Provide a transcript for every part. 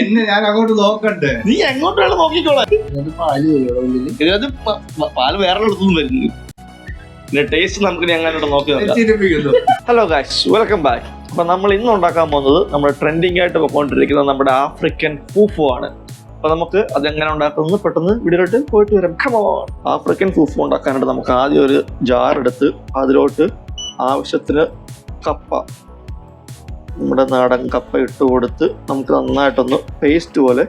എന്നെ ഞാൻ അങ്ങോട്ട് നോക്കണ്ടേ? നീ എങ്ങോട്ടാണ് വേണം നോക്കിക്കോളാം പാൽ? ഇതിനകത്ത് പ- വേറെ വരുന്നു ടേസ്റ്റ് നമുക്ക് നോക്കി നോക്കാം. ചിരിപ്പിക്കുന്നു ഹലോ ഗായ്സ് വെൽക്കം ബാക്ക് അപ്പൊ നമ്മൾ ഇന്ന് ഉണ്ടാക്കാൻ പോകുന്നത് നമ്മൾ ട്രെൻഡിങ് ആയിട്ട് പോയിക്കൊണ്ടിരിക്കുന്ന നമ്മുടെ ആഫ്രിക്കൻ ഫൂഫു ആണ്. അപ്പൊ നമുക്ക് അത് എങ്ങനെ ഉണ്ടാക്കുന്നത് പെട്ടെന്ന് വീഡിയോട്ട് പോയിട്ട് വരാം. ആഫ്രിക്കൻ ഫൂഫു ഉണ്ടാക്കാനായിട്ട് നമുക്ക് ആദ്യം ഒരു ജാർ എടുത്ത് അതിലോട്ട് ആവശ്യത്തിന് കപ്പ നമ്മുടെ നാടൻ കപ്പ ഇട്ട് കൊടുത്ത് നമുക്ക് നന്നായിട്ടൊന്ന് പേസ്റ്റ് പോലെ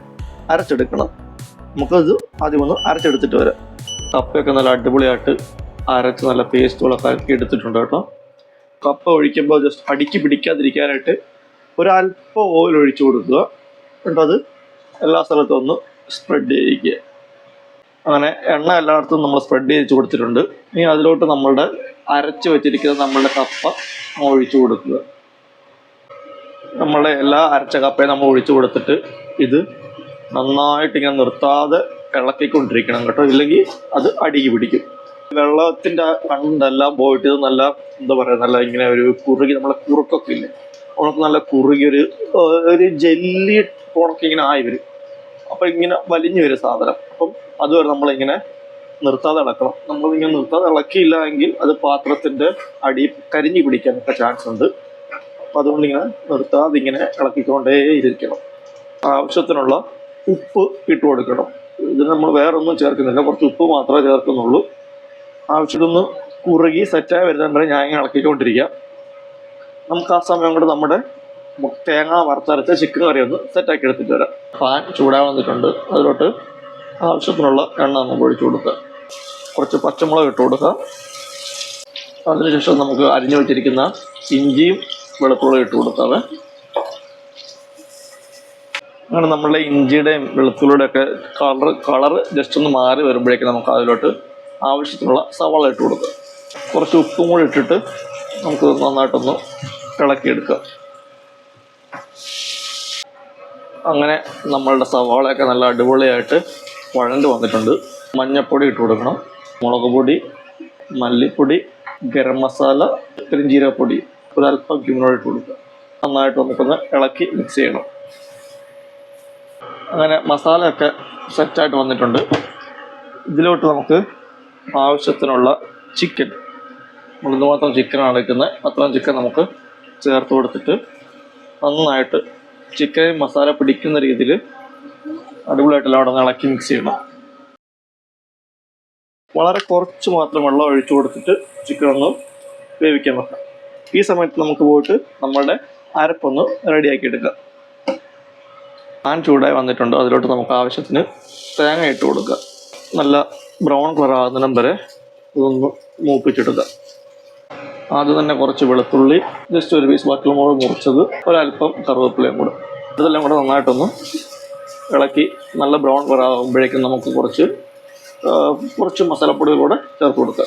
അരച്ചെടുക്കണം. നമുക്കത് ആദ്യം ഒന്ന് അരച്ചെടുത്തിട്ട് വരാം. കപ്പയൊക്കെ നല്ല അടിപൊളിയായിട്ട് അരച്ച് നല്ല പേസ്റ്റ് പോലെ കലക്കി എടുത്തിട്ടുണ്ട് കേട്ടോ. കപ്പ ഒഴിക്കുമ്പോൾ ജസ്റ്റ് അടിക്ക് പിടിക്കാതിരിക്കാനായിട്ട് ഒരല്പം ഓയിൽ ഒഴിച്ചു കൊടുക്കുക. എന്നിട്ട് അത് എല്ലാ സ്ഥലത്തും ഒന്ന് സ്പ്രെഡ് ചെയ്യിക്കുക. അങ്ങനെ എണ്ണ എല്ലായിടത്തും നമ്മൾ സ്പ്രെഡ് ചെയ്ത് കൊടുത്തിട്ടുണ്ട്. ഇനി അതിലോട്ട് നമ്മളുടെ അരച്ച് വെച്ചിരിക്കുന്ന നമ്മളുടെ കപ്പ ഒഴിച്ചു കൊടുക്കുക. നമ്മളുടെ എല്ലാ അരച്ച കപ്പയും നമ്മൾ ഒഴിച്ചു കൊടുത്തിട്ട് ഇത് നന്നായിട്ട് ഇങ്ങനെ നിർത്താതെ ഇളക്കിക്കൊണ്ടിരിക്കണം കേട്ടോ. ഇല്ലെങ്കിൽ അത് അടിക്ക് പിടിക്കും. വെള്ളത്തിന്റെ കണ്ടെല്ലാം പോയിട്ട് ഇത് നല്ല എന്താ പറയുക നല്ല ഇങ്ങനെ ഒരു കുറുകി നമ്മളെ കുറുക്കൊക്കെ ഇല്ലേ? ഉണക്ക് നല്ല കുറുകി ഒരു ഒരു ജെല്ലി ഉണക്ക് ഇങ്ങനെ ആയി വരും. അപ്പൊ ഇങ്ങനെ വലിഞ്ഞു വരും സാധനം. അപ്പം അതുവരെ നമ്മളിങ്ങനെ നിർത്താതെ ഇളക്കണം. നമ്മൾ ഇങ്ങനെ നിർത്താതെ ഇളക്കിയില്ല എങ്കിൽ അത് പാത്രത്തിന്റെ അടി കരിഞ്ഞു പിടിക്കാനൊക്കെ ചാൻസ് ഉണ്ട് അപ്പൊ അതുകൊണ്ട് ഇങ്ങനെ നിർത്താതെ ഇങ്ങനെ ഇളക്കിക്കൊണ്ടേ ഇരിക്കണം. ആവശ്യത്തിനുള്ള ഉപ്പ് ഇട്ട് കൊടുക്കണം. ഇത് നമ്മൾ വേറെ ഒന്നും ചേർക്കുന്നില്ല. കുറച്ച് ഉപ്പ് മാത്രമേ ചേർക്കുന്നുള്ളൂ. ആവശ്യത്തിനൊന്ന് കുറുകി സെറ്റായി വരുന്ന വരെ ഞാൻ ഇങ്ങനെ ഇളക്കിക്കൊണ്ടിരിക്കുക. നമുക്ക് ആ സമയം കൊണ്ട് നമ്മുടെ തേങ്ങ വറുത്തരച്ച ചിക്കൻ കറി ഒന്ന് സെറ്റാക്കി എടുത്തിട്ട് വരാം. പാൻ ചൂടാൻ വന്നിട്ടുണ്ട് അതിലോട്ട് ആവശ്യത്തിനുള്ള എണ്ണ നമുക്ക് ഒഴിച്ചു കൊടുക്കുക. കുറച്ച് പച്ചമുളക് ഇട്ട് കൊടുക്കുക. അതിനുശേഷം നമുക്ക് അരിഞ്ഞു വെച്ചിരിക്കുന്ന ഇഞ്ചിയും വെളുത്തുള്ളിയും ഇട്ട് കൊടുക്കാവേ അങ്ങനെ നമ്മളുടെ ഇഞ്ചിയുടെയും വെളുത്തുള്ളിയുടെ ഒക്കെ കളർ കളർ ജസ്റ്റ് ഒന്ന് മാറി വരുമ്പോഴേക്കും നമുക്ക് അതിലോട്ട് ആവശ്യത്തിനുള്ള സവാള ഇട്ട് കൊടുക്കുക കുറച്ച് ഉപ്പും കൂടി ഇട്ടിട്ട് നമുക്ക് നന്നായിട്ടൊന്ന് ഇളക്കിയെടുക്കുക അങ്ങനെ നമ്മളുടെ സവാളയൊക്കെ നല്ല അടിപൊളിയായിട്ട് വഴണ്ട് വന്നിട്ടുണ്ട്. മഞ്ഞപ്പൊടി ഇട്ട് കൊടുക്കണം. മുളക് പൊടി മല്ലിപ്പൊടി ഗരം മസാല പെരിഞ്ചീരപ്പൊടി ഒരല്പം ക്യൂമിനോട് കൊടുക്കുക. നന്നായിട്ട് നമുക്കൊന്ന് ഇളക്കി മിക്സ് ചെയ്യണം. അങ്ങനെ മസാലയൊക്കെ സെറ്റായിട്ട് വന്നിട്ടുണ്ട്. ഇതിലോട്ട് നമുക്ക് ആവശ്യത്തിനുള്ള ചിക്കൻ നമ്മളിന്ന് മാത്രം ചിക്കനാണ് എടുക്കുന്നത്. അത്രയും ചിക്കൻ നമുക്ക് ചേർത്ത് കൊടുത്തിട്ട് നന്നായിട്ട് ചിക്കൻ മസാല പിടിക്കുന്ന രീതിയിൽ അടിപൊളിയായിട്ട് എല്ലാം അവിടെ ഇളക്കി മിക്സ് ചെയ്യണം. വളരെ കുറച്ച് മാത്രം വെള്ളം ഒഴിച്ചു കൊടുത്തിട്ട് ചിക്കൻ ഒന്ന് വേവിക്കാൻ വെക്കാം. ഈ സമയത്ത് നമുക്ക് പോയിട്ട് നമ്മളുടെ അരപ്പൊന്ന് റെഡിയാക്കി എടുക്കാം പാൻ ചൂടായി വന്നിട്ടുണ്ട്. അതിലോട്ട് നമുക്ക് ആവശ്യത്തിന് തേങ്ങ ഇട്ട് കൊടുക്കുക നല്ല ബ്രൗൺ കളർ ആകുന്നിടം വരെ ഇതൊന്ന് മൂപ്പിച്ചെടുക്കുക ആദ്യം തന്നെ കുറച്ച് വെളുത്തുള്ളി ജസ്റ്റ് ഒരു പീസ് വറ്റൽമുളക് മുറിച്ചത് ഒരല്പം കറുവേപ്പിലയും കൂടെ. ഇതെല്ലാം കൂടെ നന്നായിട്ടൊന്ന് ഇളക്കി നല്ല ബ്രൗൺ കളർ ആകുമ്പോഴേക്കും നമുക്ക് കുറച്ച് കുറച്ച് മസാലപ്പൊടി കൂടെ ചേർത്ത് കൊടുക്കുക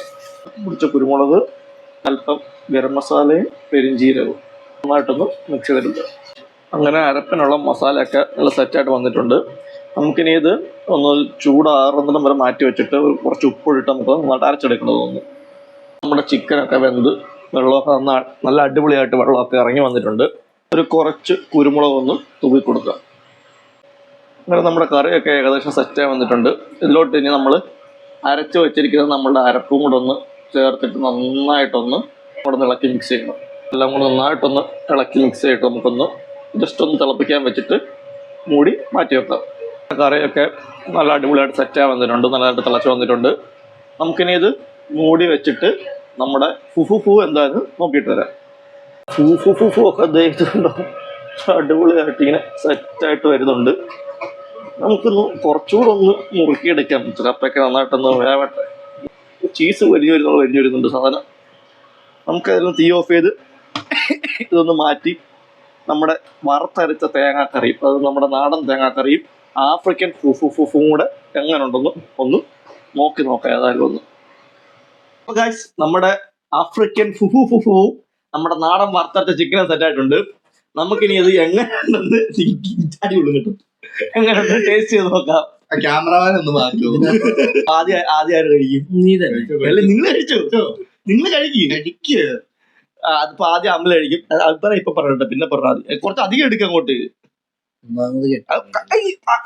മുറിച്ച കുരുമുളക് അല്പം ഗരം മസാലയും പെരിഞ്ചീരകവും നന്നായിട്ടൊന്ന് മിക്സ് ചെയ്തെടുക്കുക. അങ്ങനെ അരപ്പനുള്ള മസാലയൊക്കെ നല്ല സെറ്റായിട്ട് വന്നിട്ടുണ്ട്. നമുക്കിനി ഇത് ഒന്ന് ചൂടാറുന്നിടം വരെ മാറ്റി വെച്ചിട്ട് കുറച്ച് ഉപ്പിട്ട് നമുക്ക് നന്നായിട്ട് അരച്ചെടുക്കേണ്ടതൊന്ന് നമ്മുടെ ചിക്കനൊക്കെ വെന്ത് വെള്ളമൊക്കെ നന്നാ നല്ല അടിപൊളിയായിട്ട് വെള്ളമൊക്കെ ഇറങ്ങി വന്നിട്ടുണ്ട്. ഒരു കുറച്ച് കുരുമുളക് ഒന്ന് തൂക്കി കൊടുക്കുക. അങ്ങനെ നമ്മുടെ കറിയൊക്കെ ഏകദേശം സെറ്റായി വന്നിട്ടുണ്ട്. ഇതിലോട്ട് ഇനി നമ്മൾ അരച്ച് വെച്ചിരിക്കുന്ന നമ്മളുടെ അരപ്പും കൂടെ ഒന്ന് ചേർത്തിട്ട് നന്നായിട്ടൊന്ന് ഇവിടെ ഇളക്കി മിക്സ് ചെയ്യണം. എല്ലാം കൂടെ നന്നായിട്ടൊന്ന് ഇളക്കി മിക്സ് ചെയ്തിട്ട് നമുക്കൊന്ന് ജസ്റ്റ് ഒന്ന് തിളപ്പിക്കാൻ വെച്ചിട്ട് മൂടി മാറ്റി വെക്കാം. കറിയൊക്കെ നല്ല അടിപൊളിയായിട്ട് സെറ്റ് വന്നിട്ടുണ്ട് നല്ലതായിട്ട് തിളച്ച് വന്നിട്ടുണ്ട്. നമുക്കിനി ഇത് മൂടി വെച്ചിട്ട് നമ്മുടെ ഫുഫു ഫു എന്തായാലും നോക്കിയിട്ട് വരാം. ഫു ഫു ഫു ഒക്കെ ദഹിച്ചിട്ടുണ്ടോ? അടിപൊളിയായിട്ട് ഇങ്ങനെ സെറ്റായിട്ട് വരുന്നുണ്ട്. നമുക്കൊന്ന് കുറച്ചുകൂടെ ഒന്ന് മുറുക്കിയെടുക്കാം കപ്പയൊക്കെ നന്നായിട്ടൊന്ന് വേവട്ടെ. ചീസ് വലിഞ്ഞു വരുന്നുള്ളൂ വലിഞ്ഞു വരുന്നുണ്ട് സാധനം. നമുക്കതിൽ തീ ഓഫ് ചെയ്ത് ഇതൊന്ന് മാറ്റി നമ്മുടെ വറുത്തരച്ച തേങ്ങാക്കറിയും അത് നമ്മുടെ നാടൻ തേങ്ങാക്കറിയും ആഫ്രിക്കൻ ഫുഫു ഫുഫും കൂടെ എങ്ങനെ ഉണ്ടെന്ന് ഒന്ന് നോക്കി നോക്കാം ഏതായാലും ഒന്ന്. ഗൈസ് നമ്മുടെ ആഫ്രിക്കൻ ഫുഫു ഫുഫുവും നമ്മുടെ നാടൻ വറുത്തരച്ച ചിക്കനും സെറ്റ് ആയിട്ടുണ്ട്. നമുക്കിനി അത് എങ്ങനെയുണ്ടെന്ന് അടിപൊളി കിട്ടും. എങ്ങനെയുണ്ട് ടേസ്റ്റ് ചെയ്ത് നോക്കാം. ക്യാമറമാൻ ഒന്ന് മാറ്റോ. ആദ്യം ആദ്യം ആര് കഴിക്കും. നീ തന്നെ. അല്ല നിങ്ങൾ കഴിച്ചോ? നിങ്ങൾ കഴിക്കും. കഴിക്ക്. അതിപ്പോ ആദ്യം അമ്മ കഴിക്കും. അഭിപ്രായം ഇപ്പൊ പറഞ്ഞിട്ട് പിന്നെ പറഞ്ഞാൽ മതി. കുറച്ച് അധികം എടുക്ക അങ്ങോട്ട്.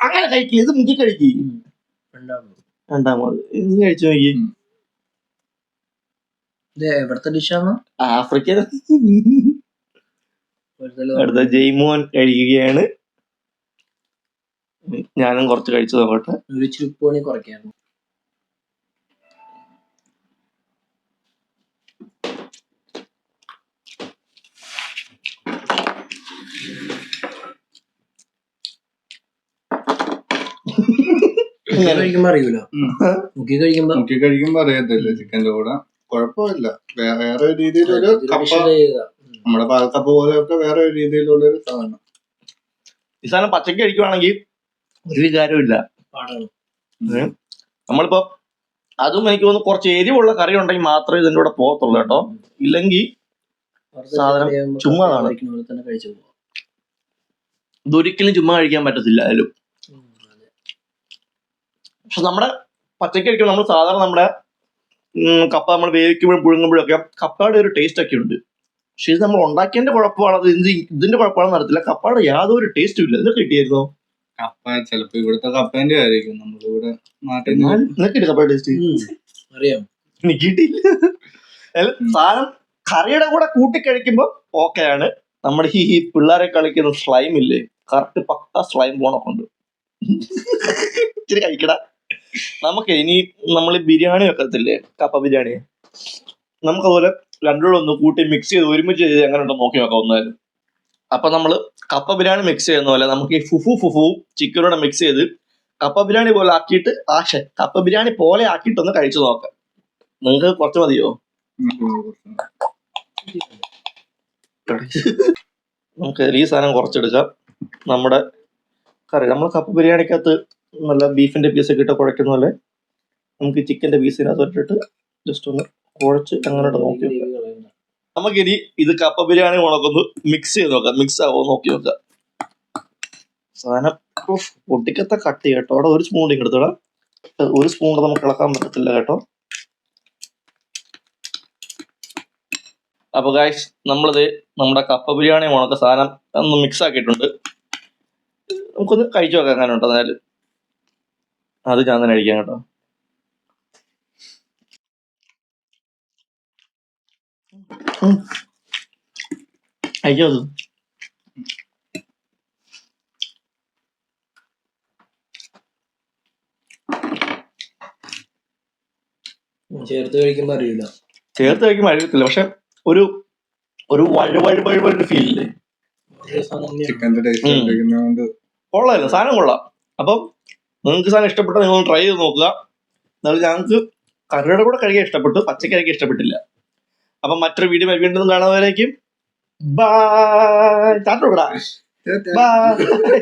അങ്ങനെ കഴിക്കും. ഇത് മുക്കി കഴിക്കും. രണ്ടാമത്. നീ കഴിച്ചു നോക്കി. ഇത് എവിടത്തെ ഡിഷാണ് ആഫ്രിക്കൻ. അടുത്ത ജയ്മോൻ കഴിക്കുകയാണ്. ഞാനും കുറച്ച് കഴിച്ചു നോക്കട്ടെ കുറയ്ക്കായിരുന്നു. മുക്കി കഴിക്കുമ്പോ അറിയൂല? മുക്കി കഴിക്കുമ്പോ? നോക്കി കഴിക്കുമ്പോ അറിയത്തില്ല ചിക്കന്റെ കൂടെ. കുഴപ്പമില്ല. വേറെ ഒരു രീതിയിലൊരു കപ്പ. നമ്മുടെ പാലക്കപ്പ പോലെയൊക്കെ വേറെ ഒരു രീതിയിലുള്ള ഒരു സാധനം. ഈ സാധനം പച്ചക്ക് കഴിക്കുവാണെങ്കിൽ ഒരു വികാരവും ഇല്ല നമ്മളിപ്പോ അതും എനിക്ക് തോന്നുന്നു കുറച്ച് എരിവുള്ള കറി ഉണ്ടെങ്കിൽ മാത്രമേ ഇതിന്റെ കൂടെ പോകത്തുള്ളൂ കേട്ടോ. ഇല്ലെങ്കിൽ സാധനം ചുമ്മാ ചുമ്മാതാണ്. ഇതൊരിക്കലും ചുമ്മാ കഴിക്കാൻ പറ്റത്തില്ല അതിലും പക്ഷെ നമ്മുടെ പച്ചക്ക് കഴിക്കുമ്പോൾ നമ്മൾ സാധാരണ നമ്മുടെ കപ്പ നമ്മൾ വേവിക്കുമ്പോഴും പുഴുങ്ങുമ്പോഴും ഒക്കെ കപ്പയുടെ ഒരു ടേസ്റ്റ് ഒക്കെ ഉണ്ട്. പക്ഷെ ഇത് നമ്മൾ ഉണ്ടാക്കിയതിന്റെ കുഴപ്പമാണ്? അത് ഇത് ഇതിന്റെ കുഴപ്പമാണെന്ന് അറിയത്തില്ല. കപ്പയുടെ യാതൊരു ടേസ്റ്റും ഇല്ല. ഇതൊക്കെ കിട്ടിയായിരുന്നോ? കപ്പ ചിലപ്പോ ഇവിടുത്തെ കപ്പേന്റെ ആയിരിക്കും. നമ്മളിവിടെ നാട്ടിൽ നിന്ന് കപ്പ ടേസ്റ്റ് അറിയാം. എനിക്ക് കിട്ടിയില്ല. അല്ല, സാധനം കറിയുടെ കൂടെ കൂട്ടി കഴിക്കുമ്പോ ഓക്കെയാണ് നമ്മുടെ ഈ ഈ പിള്ളേരെ കളിക്കുന്ന സ്ലൈം ഇല്ലേ? കറക്റ്റ് പക്ക സ്ലൈം പോണൊക്കെ ഇച്ചിരി കഴിക്കടാ. നമുക്ക് ഇനി നമ്മൾ ബിരിയാണി വെക്കത്തില്ലേ? കപ്പ ബിരിയാണി. നമുക്കതുപോലെ രണ്ടുകൂടെ ഒന്ന് കൂട്ടി മിക്സ് ചെയ്ത് ഒരുമിച്ച് ചെയ്ത് എങ്ങനെ ഉണ്ടോ നോക്കി നോക്കാം ഒന്നായാലും അപ്പൊ നമ്മൾ കപ്പ ബിരിയാണി മിക്സ് ചെയ്യുന്ന പോലെ നമുക്ക് ഈ ഫുഫു ഫുഫു ചിക്കനോടെ മിക്സ് ചെയ്ത് കപ്പ ബിരിയാണി പോലെ ആക്കിയിട്ട് ആശ കപ്പ ബിരിയാണി പോലെ ആക്കിയിട്ടൊന്ന് കഴിച്ചു നോക്കാം. നിങ്ങൾക്ക് കുറച്ച് മതിയോ? നമുക്ക് ഈ സാധനം കുറച്ചെടുക്കാം. നമ്മുടെ കറി. നമ്മൾ കപ്പ ബിരിയാണിക്കകത്ത് നല്ല ബീഫിന്റെ പീസ് ഒക്കെ ഇട്ട് കുഴക്കുന്ന പോലെ നമുക്ക് ചിക്കന്റെ പീസിനകത്ത് ഇട്ടിട്ട് ജസ്റ്റ് ഒന്ന് കുഴച്ച് അങ്ങനെ നോക്കി. നമുക്കിനി ഇത് കപ്പ ബിരിയാണി ഉണക്കൊന്ന്. മിക്സ് ചെയ്ത് നോക്കാം. മിക്സ് ആവുമോ നോക്കി നോക്കാം. സാധനം പൊട്ടിക്കത്തെ കട്ടി കേട്ടോ. അവിടെ ഒരു സ്പൂൺ എടുത്തോടാ ഒരു സ്പൂൺ കൂടെ നമുക്ക് ഇളക്കാൻ പറ്റത്തില്ല കേട്ടോ. അപ്പൊ ഗായ്സ് നമ്മളിത് നമ്മുടെ കപ്പ ബിരിയാണി ഉണക്ക സാധനം ഒന്ന് മിക്സ് ആക്കിയിട്ടുണ്ട്. നമുക്കൊന്ന് കഴിച്ചു നോക്കാം അങ്ങനെ എന്നാലും അത് ഞാൻ തന്നെ കഴിക്കാം കേട്ടോ. ഉം. അയ്യോ അത് ചേർത്ത് കഴിക്കുമ്പോ അറിയില്ല ചേർത്ത് കഴിക്കുമ്പോ അറിയത്തില്ല. പക്ഷെ ഒരു ഒരു വഴു വഴു വഴു വഴു ഫീൽ ഇല്ലേ? ഒരേ സാധനം തന്നെയാണ്. ചിക്കന്റെ ടേസ്റ്റ് കഴിക്കുന്നതുകൊണ്ട് കൊള്ളാമല്ലോ സാധനം കൊള്ളാം. അപ്പം നിങ്ങൾക്ക് സാധനം ഇഷ്ടപ്പെട്ടാൽ നിങ്ങൾ ട്രൈ ചെയ്ത് നോക്കുക. എന്നാലും ഞങ്ങൾക്ക് കറിയുടെ കൂടെ കഴിക്കാൻ ഇഷ്ടപ്പെട്ടു പച്ചക്കറിക്ക് ഇഷ്ടപ്പെട്ടില്ല. അപ്പം മറ്റൊരു വീഡിയോ വീണ്ടും കാണുന്നവരേക്കും ബൈ ചാറ്റോടാ ബൈ